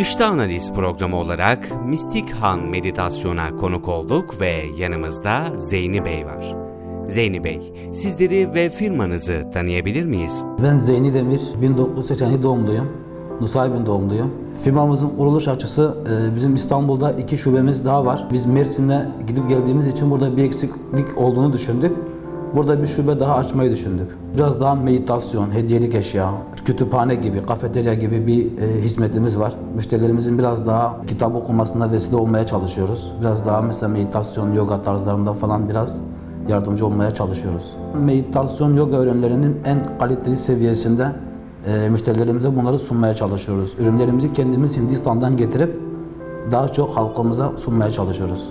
İşte Analiz programı olarak Mistik Han Meditasyon'a konuk olduk ve yanımızda Zeyni Bey var. Zeyni Bey, sizleri ve firmanızı tanıyabilir miyiz? Ben Zeyni Demir, 1987 doğumluyum. Nusaybin doğumluyum. Firmamızın kuruluş açısı e, bizim İstanbul'da iki şubemiz daha var. Biz Mersin'e gidip geldiğimiz için burada bir eksiklik olduğunu düşündük. Burada bir şube daha açmayı düşündük. Biraz daha meditasyon, hediyelik eşya, kütüphane gibi, kafeterya gibi bir e, hizmetimiz var. Müşterilerimizin biraz daha kitap okumasına vesile olmaya çalışıyoruz. Biraz daha mesela meditasyon, yoga tarzlarında falan biraz yardımcı olmaya çalışıyoruz. Meditasyon, yoga öğrenlerinin en kaliteli seviyesinde e, müşterilerimize bunları sunmaya çalışıyoruz. Ürünlerimizi kendimiz Hindistan'dan getirip daha çok halkımıza sunmaya çalışıyoruz.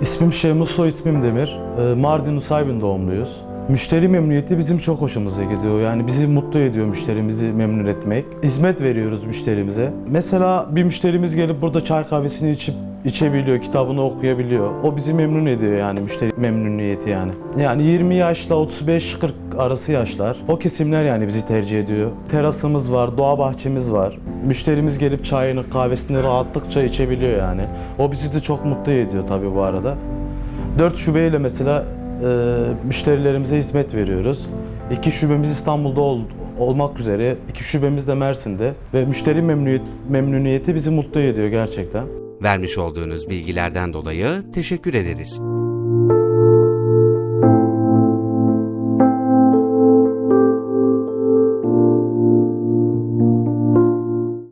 İsmim Şemus, soy ismim Demir. Ee, Mardin Nusaybin doğumluyuz. Müşteri memnuniyeti bizim çok hoşumuza gidiyor. Yani bizi mutlu ediyor müşterimizi memnun etmek. Hizmet veriyoruz müşterimize. Mesela bir müşterimiz gelip burada çay kahvesini içip içebiliyor, kitabını okuyabiliyor. O bizi memnun ediyor yani müşteri memnuniyeti yani. Yani 20 yaşla 35-40 arası yaşlar. O kesimler yani bizi tercih ediyor. Terasımız var, doğa bahçemiz var. Müşterimiz gelip çayını, kahvesini rahatlıkça içebiliyor yani. O bizi de çok mutlu ediyor tabii bu arada. 4 şubeyle mesela e, müşterilerimize hizmet veriyoruz. İki şubemiz İstanbul'da ol- olmak üzere, iki şubemiz de Mersin'de ve müşteri memnuniyet, memnuniyeti bizi mutlu ediyor gerçekten. Vermiş olduğunuz bilgilerden dolayı teşekkür ederiz.